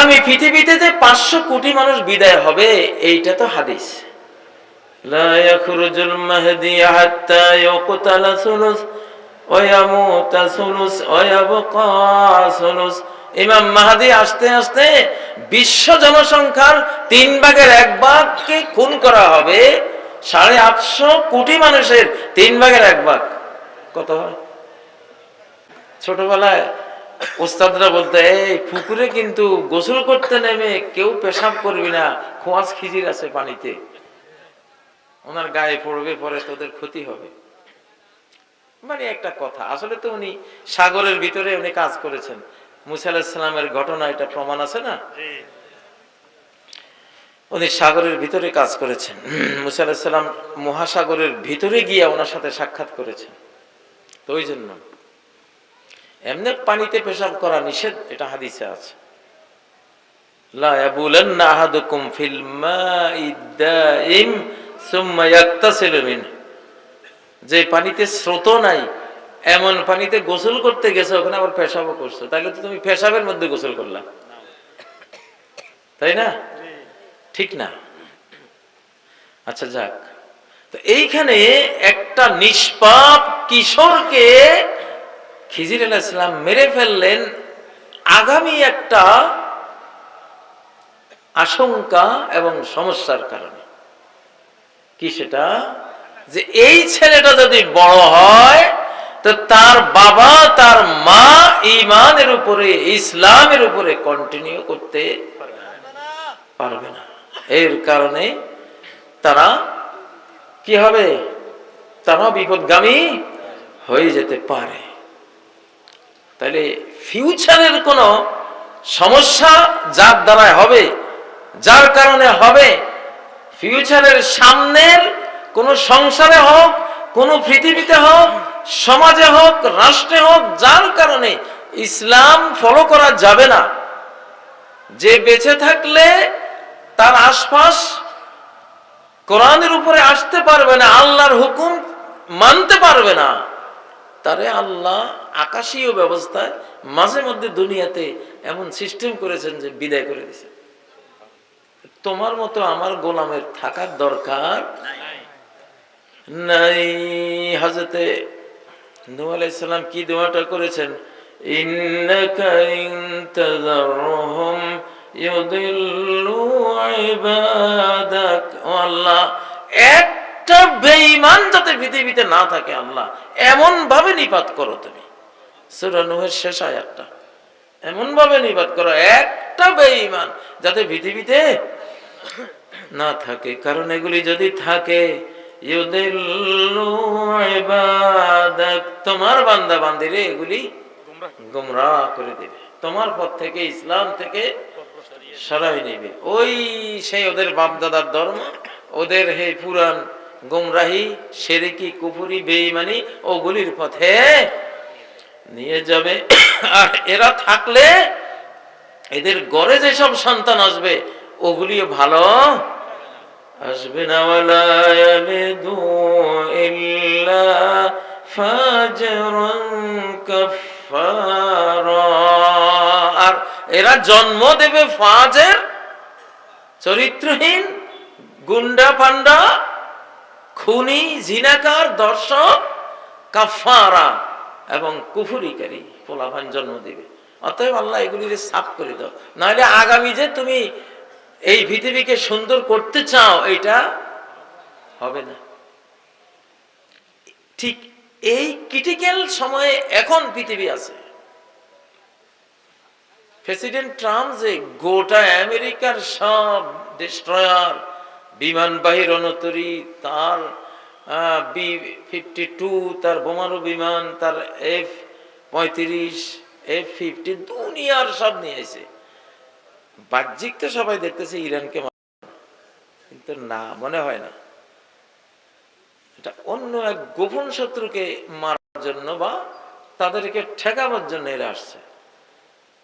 আগামী পৃথিবীতে যে পাঁচশো কোটি মানুষ বিদায় হবে, এইটা তো হাদিস। ইমাম মাহাদি আসতে আসতে বিশ্ব জনসংখ্যার তিন ভাগের এক ভাগকে খুন করা হবে, সাড়ে আটশো কোটি মানুষের তিন ভাগের এক ভাগ। কত হয়? ছোটবেলায় ওস্তাদরা বলতে এই পুকুরে কিন্তু গোসল করতে নেমে কেউ পেশাব করবি না খোঁয়াজ খিজির আছে পানিতে। ওনার গায়ে পড়বে পরে তোদের ক্ষতি হবে। মানে একটা কথা আসলে তো উনি সাগরের ভিতরে উনি কাজ করেছেন। মুসা আলাহিসাল্লামের ঘটনা এটা প্রমাণ আছে না? উনি সাগরের ভিতরে কাজ করেছেন। মুসা আলাহিসাল্লাম মহাসাগরের ভিতরে গিয়ে ওনার সাথে সাক্ষাৎ করেছেন। তো ওই জন্য। এমনি পানিতে পেশাব করা নিষেধ, এটা হাদিসে আছে। লা যে পানিতে স্রোত নাই, এমন পানিতে গোসল করতে গেছে, ওখানে আবার পেশাবও করছ। তাহলে তো তুমি পেশাবের মধ্যে গোসল করলা। তাই না? ঠিক না? আচ্ছা যাক। তো এইখানে একটা নিষ্পাপ কিশোরকে খিজির আলাহ ইসলাম মেরে ফেললেন। আগামী একটা আশঙ্কা এবং সমস্যার কারণে। কি সেটা? যে এই ছেলেটা যদি বড় হয়, তো তার বাবা, তার মা ইমানের উপরে, ইসলামের উপরে কন্টিনিউ করতে পারবে না। এর কারণে তারা কি হবে? তারা বিপদগামী হয়ে যেতে পারে। তাহলে ফিউচারের কোনো সমস্যা যার দ্বারায় হবে, যার কারণে হবে ফিউচারের সামনের কোন সংসারে হোক, কোন পৃথিবীতে হোক, সমাজে হোক, রাষ্ট্রে হোক, যার কারণে ইসলাম ফলো করা যাবে না। যে বেঁচে থাকলে তার আশপাশ কোরআনের উপরে আসতে পারবে না, আল্লাহর হুকুম মানতে পারবে না। তারে আল্লাহ আকাশীয় ব্যবস্থায় মাঝে মধ্যে দুনিয়াতে এমন সিস্টেম করেছেন যে বিদায় করে দিছে তোমার মতো আমার গোলামের থাকার দরকার নাই। হাজতে আলাইহিস কি দোয়াটা করেছেন? আল্লাহ একটা বেঈমান যাতে পৃথিবীতে না থাকে আল্লাহ এমন ভাবে নিপাত করো তুমি। সূরা নূহের শেষ আয়াতটা। এমন ভাবে নিপাত করো, একটা বেঈমান যাতে পৃথিবীতে না থাকে। কারণ এগুলি যদি থাকে তোমার বান্দা বান্দিরে এগুলি গুমরাহ করে দেবে। তোমার পথ থেকে, ইসলাম থেকে সরাই নেবে। ওই সেই ওদের বাপদাদার ধর্ম, ওদের হে পুরান গুমরাহি, সেরেকি, কুফুরি, বেঈমানি ওগুলির পথে নিয়ে যাবে। আর এরা থাকলে এদের গড়ে যেসব সন্তান আসবে ওগুলিও ভালো আসবে না। আর এরা জন্ম দেবে ফাজের, চরিত্রহীন, গুন্ডা পান্ডা খুনি, জিনাকার, দর্শক কাফারা এবং কুফুরিকারী পোলাভান জন্ম দিবে। অতএব আল্লাহ এগুলির সাফ করে দাও। নাহলে আগামী যে তুমি এই পৃথিবীকে সুন্দর করতে চাও এটা হবে না। ঠিক এই ক্রিটিক্যাল সময়ে এখন পৃথিবী আছে। প্রেসিডেন্ট ট্রাম্প যে গোটা আমেরিকার সব ডিস্ট্রয়ার বিমানবাহী রণতরী তার বি ফিফটি টু, তার বোমারু বিমান, তার এফ পঁয়ত্রিশ, এফ ফিফটি, দুনিয়ার সব নিয়ে বাহ্যিক তো সবাই দেখতেছে ইরানকে কিন্তু না, মনে হয় না। এটা অন্য এক গোপন শত্রুকে মারার জন্য বা তাদেরকে ঠেকাবার জন্য এরা আসছে।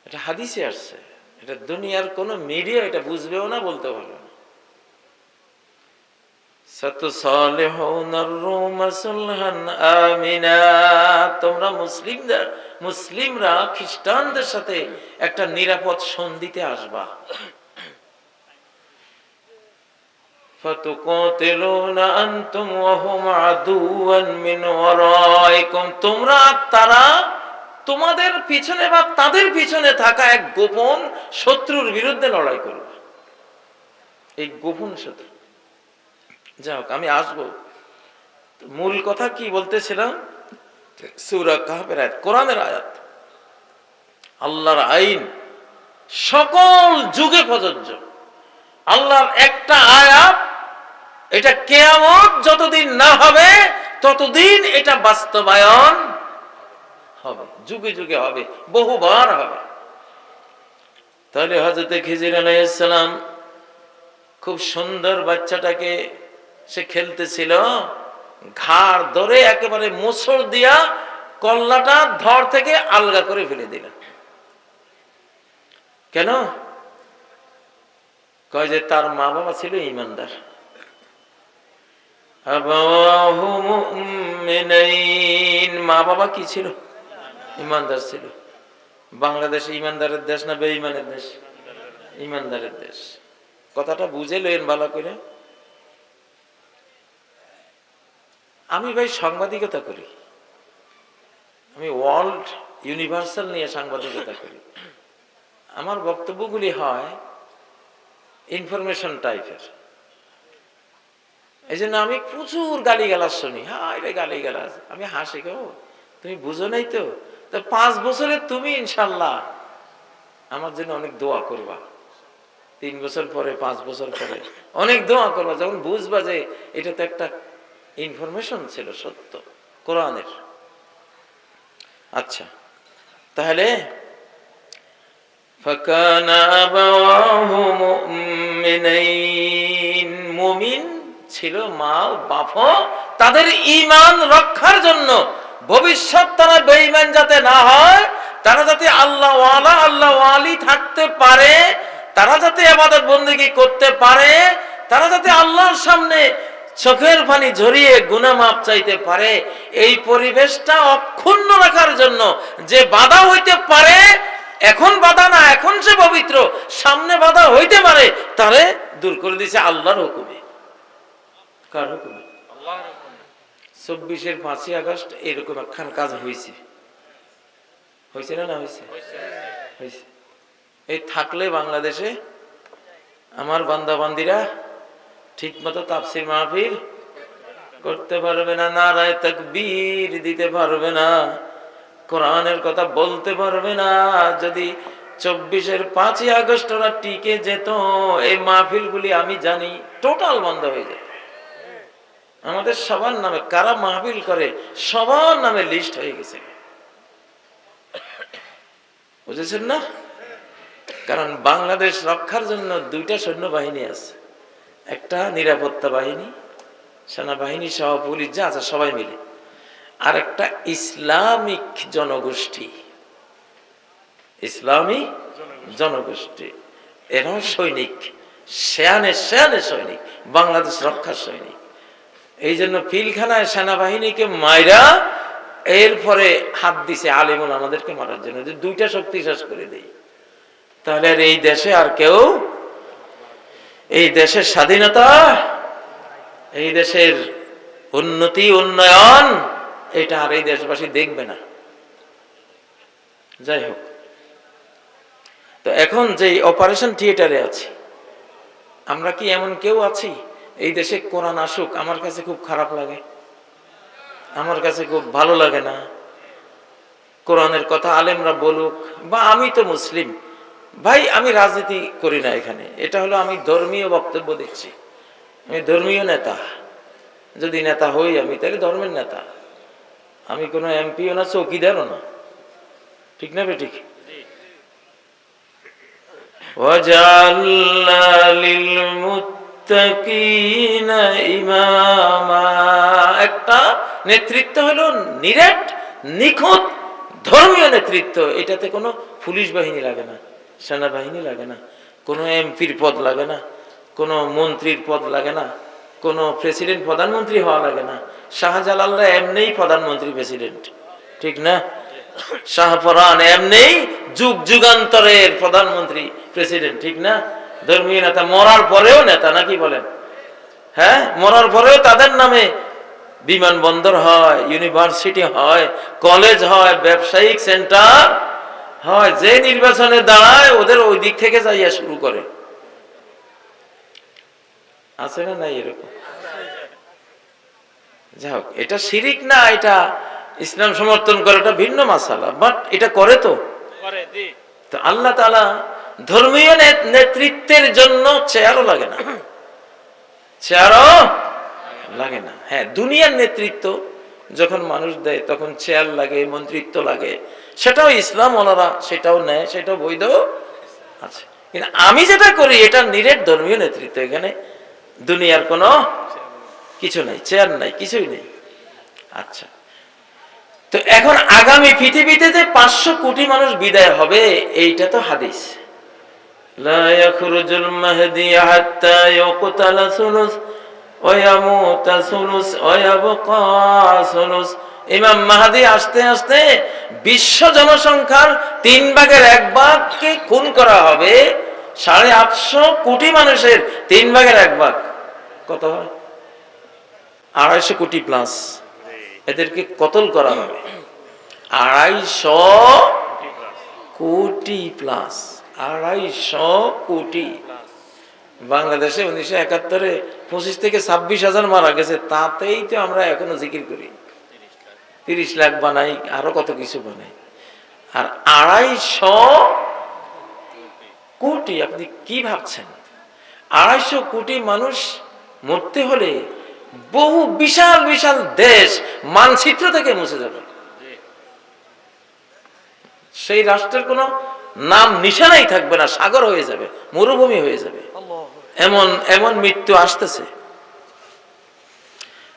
এটা হাদিসে আসছে। এটা দুনিয়ার কোনো মিডিয়া এটা বুঝবেও না বলতে পারবে না। তোমরা মুসলিমদের, মুসলিমরা খ্রিস্টানদের সাথে একটা নিরাপদ সন্ধিতে আসবা। তোমরা, তারা তোমাদের পিছনে বা তাদের পিছনে থাকা এক গোপন শত্রুর বিরুদ্ধে লড়াই করবে। এই গোপন শত্রু। যাই হোক আমি আসব। মূল কথা কি বলতেছিলাম? সুরা কাহাবের আয়াত, কোরআনের আয়াত। আল্লাহর আইন সকল যুগে প্রযোজ্য। আল্লাহর একটা আয়াত, এটা কেয়ামত যতদিন না হবে, ততদিন এটা বাস্তবায়ন হবে, যুগে যুগে হবে, বহুবার হবে। তাহলে হজরতে খিজির আলাইসালাম খুব সুন্দর বাচ্চাটাকে সে খেলতেছিল, ঘাড় ধরে একেবারে মোসর দিয়া কল্লাটা ধর থেকে আলগা করে ফেলে দিল। কেন? কয় যে তার মা বাবা ছিল ইমানদার। মা বাবা কি ছিল? ইমানদার ছিল। বাংলাদেশ ইমানদারের দেশ না বেঈমানের দেশ? ইমানদারের দেশ। কথাটা বুঝে লইন ভালো করে। আমি ভাই সাংবাদিকতা করি। আমি ওয়ার্ল্ড ইউনিভার্সাল নিয়ে সাংবাদিকতা করি। আমার বক্তব্যগুলি হয় ইনফরমেশন টাইপের। এই জন্য আমি প্রচুর গালি গালাজ শুনি। হ্যাঁ রে গালি গালাজ আমি হাসি গো, তুমি বুঝো নাই তো? তো পাঁচ বছরে তুমি ইনশাল্লাহ আমার জন্য অনেক দোয়া করবা। তিন বছর পরে, পাঁচ বছর পরে অনেক দোয়া করবা। যখন বুঝবা যে এটা তো একটা ইনফরমেশন ছিল সত্য, কোরআনের। আচ্ছা তাহলে ছিল মা বাপ তাদের ইমান রক্ষার জন্য। ভবিষ্যৎ তারা বেঈমান যাতে না হয়, তারা যাতে আল্লাহ আল্লাহ থাকতে পারে, তারা যাতে আমাদের বন্দীকে করতে পারে, তারা যাতে আল্লাহর সামনে চোখের পানি ঝরিয়ে গুনাহ মাপ চাইতে পারে। এই পরিবেশটা অক্ষুণ্ণ রাখার জন্য যে বাধা হইতে পারে, এখন বাধা না, এখন সে পবিত্র, সামনে বাধা হইতে পারে, তারে দূর করে দিছে আল্লাহর হুকুমে। কার হুকুমে? চব্বিশের পাঁচই আগস্ট এরকম একখান কাজ হয়েছে হয়েছে না না হয়েছে এই থাকলে বাংলাদেশে আমার বান্দা বান্দিরা ঠিক মতো তাপসির মাহফিল করতে পারবে না, নারায় তাকবীর দিতে পারবে না, কোরআনের কথা বলতে পারবে না। যদি চব্বিশের পাঁচই আগস্ট ওরা টিকে যেত, এই মাহফিলগুলি আমি জানি টোটাল বন্ধ হয়ে যেত। আমাদের সবার নামে, কারা মাহফিল করে, সবার নামে লিস্ট হয়ে গেছে। বুঝেছেন না? কারণ বাংলাদেশ রক্ষার জন্য দুইটা সৈন্যবাহিনী আছে। একটা নিরাপত্তা বাহিনী, সেনাবাহিনী সহ পুলিশ যা আছে সবাই মিলে। আর একটা ইসলামিক জনগোষ্ঠী। ইসলামী জনগোষ্ঠী। এরাও সৈনিক। শেয়ানে শেয়ানে সৈনিক। বাংলাদেশ রক্ষার সৈনিক। এই জন্য পিলখানায় সেনাবাহিনীকে মাইরা এরপরে হাত দিছে আলিমুল আমাদেরকে মারার জন্য। যে দুইটা শক্তি শেষ করে দেই, তাহলে আর এই দেশে আর কেউ এই দেশের স্বাধীনতা, এই দেশের উন্নতি, উন্নয়ন, এটা আর এই দেশবাসী দেখবে না। যাই হোক, তো এখন যে অপারেশন থিয়েটারে আছি, আমরা কি এমন কেউ আছি? এই দেশে কোরআন আসুক, আমার কাছে খুব খারাপ লাগে। আমার কাছে খুব ভালো লাগে না। কোরআনের কথা আলেমরা বলুক, বা আমি তো মুসলিম ভাই আমি রাজনীতি করি না এখানে এটা হলো আমি ধর্মীয় বক্তব্য দিচ্ছি আমি ধর্মীয় নেতা যদি নেতা হই আমি তাহলে ধর্মের নেতা আমি কোনো এমপিও না চৌকিদারও না ঠিক না বেঠিক وجعلنا للمتقين ইমামা একটা নেতৃত্ব হলো নিরেট নিখুঁত ধর্মীয় নেতৃত্ব এটাতে কোনো পুলিশ বাহিনী লাগে না সেনাবাহিনী লাগে না, কোনো এমপির পদ লাগে না, কোনো মন্ত্রীর পদ লাগে না, কোনো প্রেসিডেন্ট, প্রধানমন্ত্রী হওয়া লাগে না। শাহজালালরা এমনিই প্রধানমন্ত্রী, প্রেসিডেন্ট। ঠিক না? শাহপরান এমনিই যুগ যুগান্তরের প্রধানমন্ত্রী, প্রেসিডেন্ট। ঠিক না? ধর্মীয় নেতা মরার পরেও নেতা, নাকি বলেন? হ্যাঁ? মরার পরেও তাদের নামে বিমানবন্দর হয়, ইউনিভার্সিটি হয়, কলেজ হয়, ব্যবসায়িক সেন্টার হয় যে নির্বাচনে দাঁড়ায় ওদের ওই দিক থেকে যাইয়া শুরু করে। আছে না নাই এরকম? যাই হোক এটা শিরিক না এটা ইসলাম সমর্থন করে এটা ভিন্ন মাসালা বাট এটা করে তো। তো আল্লাহ তালা ধর্মীয় নেতৃত্বের জন্য চেয়ারও লাগে না। চেয়ারও লাগে না। হ্যাঁ দুনিয়ার নেতৃত্ব যখন মানুষ দেয় তখন চেয়ার লাগে মন্ত্রিত্ব লাগে। সেটাও ইসলাম ওনারা সেটাও নেয় সেটাও বৈধ আছে। কিন্তু আমি যেটা করি, এটা নিরেট ধর্মীয় নেতৃত্ব। এখানে দুনিয়ার কোনো কিছু নাই, চেয়ার নাই, কিছুই নেই। আচ্ছা। তো এখন আগামী পৃথিবীতে যে পাঁচশো কোটি মানুষ বিদায় হবে, এইটা তো হাদিস। لا ইমাম মাহাদি আসতে আসতে বিশ্ব জনসংখ্যার তিন ভাগের এক ভাগকে খুন করা হবে। সাড়ে আটশো কোটি মানুষের তিন ভাগের এক ভাগ। কত হয়? আড়াইশো কোটি প্লাস এদেরকে কতল করা হবে? আড়াইশো কোটি প্লাস আড়াইশো কোটি। বাংলাদেশে উনিশশো একাত্তরে পঁচিশ থেকে ছাব্বিশ হাজার মারা গেছে, তাতেই তো আমরা এখনও জিকির করি। তিরিশ লাখ বানাই আরও কত কিছু বানাই। আর আড়াইশো কোটি আপনি কি ভাবছেন? আড়াইশো কোটি মানুষ মরতে হলে বহু বিশাল বিশাল দেশ মানচিত্র থেকে মুছে যাবে সেই রাষ্ট্রের কোনো নাম নিশানাই থাকবে না সাগর হয়ে যাবে মরুভূমি হয়ে যাবে। এমন এমন মৃত্যু আসতেছে।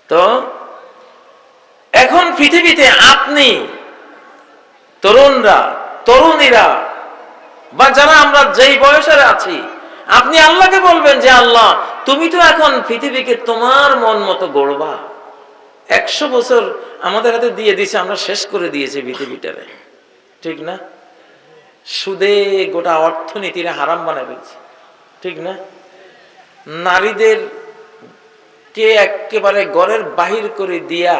তো এখন পৃথিবীতে আপনি, তরুণরা, তরুণীরা, বা যারা আমরা যেই বয়সের আছি, আপনি আল্লাহকে বলবেন যে, আল্লাহ, তুমি তো এখন পৃথিবীকে তোমার মন মতো গড়বা। একশো বছর আমাদের হাতে দিয়ে দিয়েছে, আমরা শেষ করে দিয়েছি পৃথিবীটারে। ঠিক না? সুদে গোটা অর্থনীতিরা হারাম বানায় ফেলছে। ঠিক না? নারীদের কে একেবারে ঘরের বাহির করে দিয়া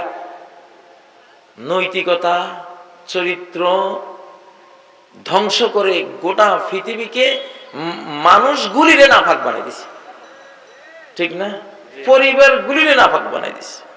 নৈতিকতা চরিত্র ধ্বংস করে গোটা পৃথিবীকে মানুষ গুলিরে নাফাক বানাই দিছে। ঠিক না? পরিবার গুলিরে নাফাক বানাই দিছে।